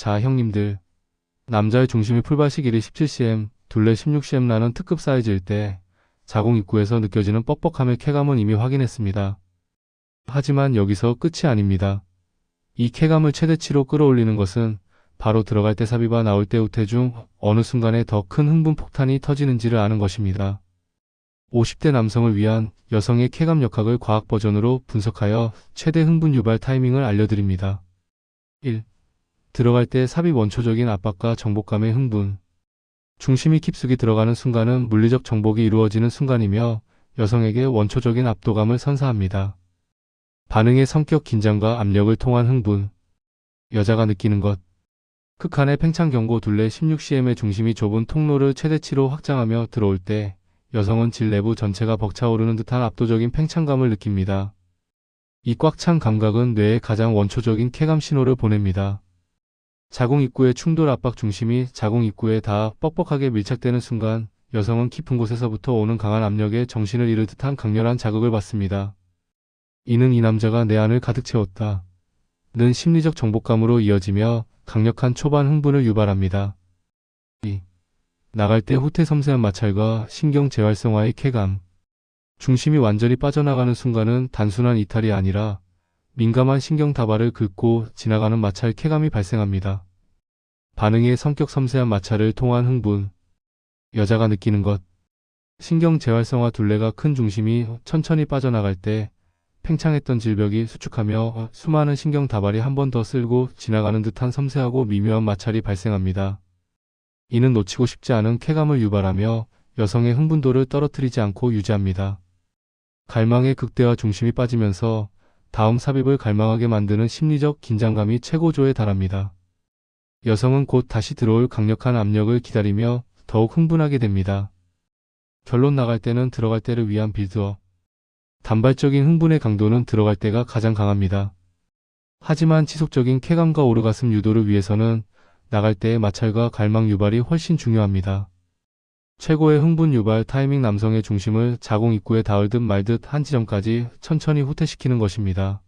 자, 형님들. 남자의 중심이 풀밭이 길이 17cm, 둘레 16cm 나는 특급 사이즈일 때 자궁 입구에서 느껴지는 뻑뻑함의 쾌감은 이미 확인했습니다. 하지만 여기서 끝이 아닙니다. 이 쾌감을 최대치로 끌어올리는 것은 바로 들어갈 때 삽입과 나올 때 우태 중 어느 순간에 더 큰 흥분 폭탄이 터지는지를 아는 것입니다. 50대 남성을 위한 여성의 쾌감 역학을 과학 버전으로 분석하여 최대 흥분 유발 타이밍을 알려드립니다. 1. 들어갈 때 삽입 원초적인 압박과 정복감의 흥분. 중심이 깊숙이 들어가는 순간은 물리적 정복이 이루어지는 순간이며 여성에게 원초적인 압도감을 선사합니다. 반응의 성격 긴장과 압력을 통한 흥분. 여자가 느끼는 것. 극한의 팽창 경고 둘레 16cm의 중심이 좁은 통로를 최대치로 확장하며 들어올 때 여성은 질 내부 전체가 벅차오르는 듯한 압도적인 팽창감을 느낍니다. 이 꽉 찬 감각은 뇌에 가장 원초적인 쾌감 신호를 보냅니다. 자궁 입구의 충돌 압박 중심이 자궁 입구에 다 뻑뻑하게 밀착되는 순간 여성은 깊은 곳에서부터 오는 강한 압력에 정신을 잃을 듯한 강렬한 자극을 받습니다. 이는 이 남자가 내 안을 가득 채웠다. 는 심리적 정복감으로 이어지며 강력한 초반 흥분을 유발합니다. 2. 나갈 때 후퇴 섬세한 마찰과 신경 재활성화의 쾌감. 중심이 완전히 빠져나가는 순간은 단순한 이탈이 아니라 민감한 신경 다발을 긁고 지나가는 마찰 쾌감이 발생합니다. 반응의 성격 섬세한 마찰을 통한 흥분. 여자가 느끼는 것. 신경 재활성화 둘레가 큰 중심이 천천히 빠져나갈 때 팽창했던 질벽이 수축하며 수많은 신경 다발이 한 번 더 쓸고 지나가는 듯한 섬세하고 미묘한 마찰이 발생합니다. 이는 놓치고 싶지 않은 쾌감을 유발하며 여성의 흥분도를 떨어뜨리지 않고 유지합니다. 갈망의 극대화 중심이 빠지면서 다음 삽입을 갈망하게 만드는 심리적 긴장감이 최고조에 달합니다. 여성은 곧 다시 들어올 강력한 압력을 기다리며 더욱 흥분하게 됩니다. 결론 나갈 때는 들어갈 때를 위한 빌드업. 단발적인 흥분의 강도는 들어갈 때가 가장 강합니다. 하지만 지속적인 쾌감과 오르가슴 유도를 위해서는 나갈 때의 마찰과 갈망 유발이 훨씬 중요합니다. 최고의 흥분 유발 타이밍 남성의 중심을 자궁 입구에 닿을 듯 말듯 한 지점까지 천천히 후퇴시키는 것입니다.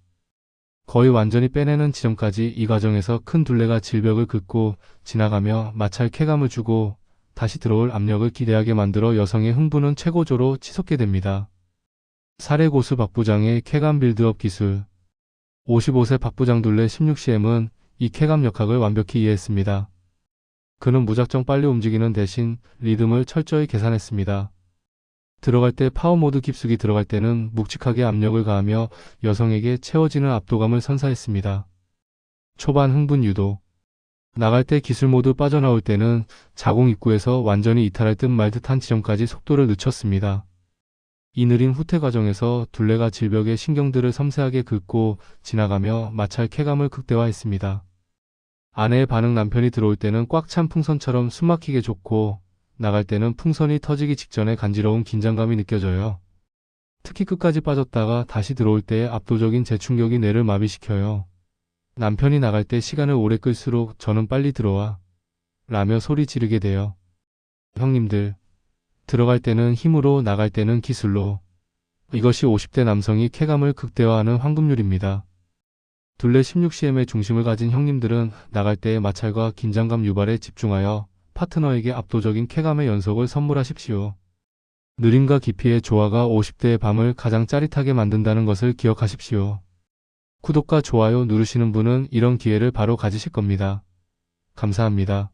거의 완전히 빼내는 지점까지 이 과정에서 큰 둘레가 질벽을 긋고 지나가며 마찰 쾌감을 주고 다시 들어올 압력을 기대하게 만들어 여성의 흥분은 최고조로 치솟게 됩니다. 사례 고수 박 부장의 쾌감 빌드업 기술 55세 박 부장 둘레 16cm은 이 쾌감 역학을 완벽히 이해했습니다. 그는 무작정 빨리 움직이는 대신 리듬을 철저히 계산했습니다. 들어갈 때 파워 모드 깊숙이 들어갈 때는 묵직하게 압력을 가하며 여성에게 채워지는 압도감을 선사했습니다. 초반 흥분 유도 나갈 때 기술 모드 빠져나올 때는 자궁 입구에서 완전히 이탈할 듯 말 듯한 지점까지 속도를 늦췄습니다. 이 느린 후퇴 과정에서 둘레가 질벽의 신경들을 섬세하게 긁고 지나가며 마찰 쾌감을 극대화했습니다. 아내의 반응 남편이 들어올 때는 꽉 찬 풍선처럼 숨막히게 좋고 나갈 때는 풍선이 터지기 직전에 간지러운 긴장감이 느껴져요. 특히 끝까지 빠졌다가 다시 들어올 때의 압도적인 재충격이 뇌를 마비시켜요. 남편이 나갈 때 시간을 오래 끌수록 저는 빨리 들어와 라며 소리 지르게 돼요. 형님들, 들어갈 때는 힘으로 나갈 때는 기술로. 이것이 50대 남성이 쾌감을 극대화하는 황금률입니다. 둘레 16cm의 중심을 가진 형님들은 나갈 때의 마찰과 긴장감 유발에 집중하여 파트너에게 압도적인 쾌감의 연속을 선물하십시오. 느림과 깊이의 조화가 50대의 밤을 가장 짜릿하게 만든다는 것을 기억하십시오. 구독과 좋아요 누르시는 분은 이런 기회를 바로 가지실 겁니다. 감사합니다.